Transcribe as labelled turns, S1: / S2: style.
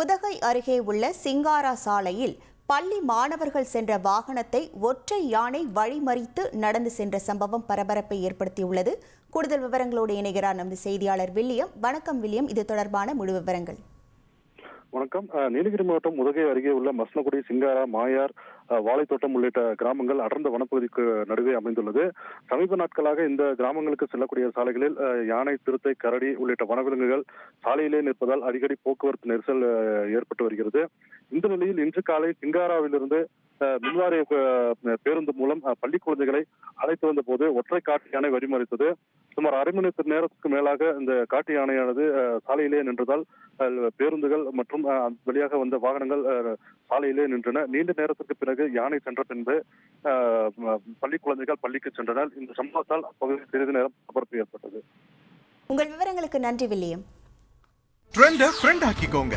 S1: உதகை அருகே உள்ள சிங்காரா சாலையில் பள்ளி மாணவர்கள் சென்ற வாகனத்தை ஒற்றை யானை வழிமறித்து நடந்து சென்ற சம்பவம் பரபரப்பை ஏற்படுத்தியுள்ளது. கூடுதல் விவரங்களோடு இணைகிறார் நமது செய்தியாளர் வில்லியம். வணக்கம் வில்லியம். இது தொடர்பான முழு விவரங்கள்.
S2: வணக்கம். நீலகிரி மாவட்டம் உதகை அருகே உள்ள மஸ்னகுடி சிங்காரா மாயார் வாழைத்தோட்டம் உள்ளிட்ட கிராமங்கள் அடர்ந்த வனப்பகுதிக்கு நடுவே அமைந்துள்ளது. சமீப நாட்களாக இந்த கிராமங்களுக்கு செல்லக்கூடிய சாலைகளில் யானை சிறுத்தை கரடி உள்ளிட்ட வனவிலங்குகள் சாலையிலே நிற்பதால் அடிக்கடி போக்குவரத்து நெரிசல் ஏற்பட்டு வருகிறது. இந்த நிலையில் இன்று காலை சிங்காராவிலிருந்து மின்வாரிய பேருந்து மூலம் பள்ளி குழந்தைகளை அழைத்து வந்த போது ஒற்றை காட்டு யானை வழிமறித்தது. சுமார் அரை மணி நேரத்துக்கு மேலாக இந்த காட்டு யானையானது சாலையிலே நின்றதால் பேருந்துகள் மற்றும் வழியாக வந்த வாகனங்கள் சாலையிலே நின்றன. நீண்ட நேரத்திற்கு பிறகு யானை சென்ற பின்பு பள்ளி குழந்தைகள் பள்ளிக்கு சென்றனர். இந்த சம்பவத்தால் அப்பகுதியில் சிறிது நேரம் பரபரப்பு ஏற்பட்டது.
S1: உங்கள் விவரங்களுக்கு நன்றி வில்லியம்.
S3: ட்ரெண்ட ஃப்ரெண்ட் ஆக்கிக்கோங்க.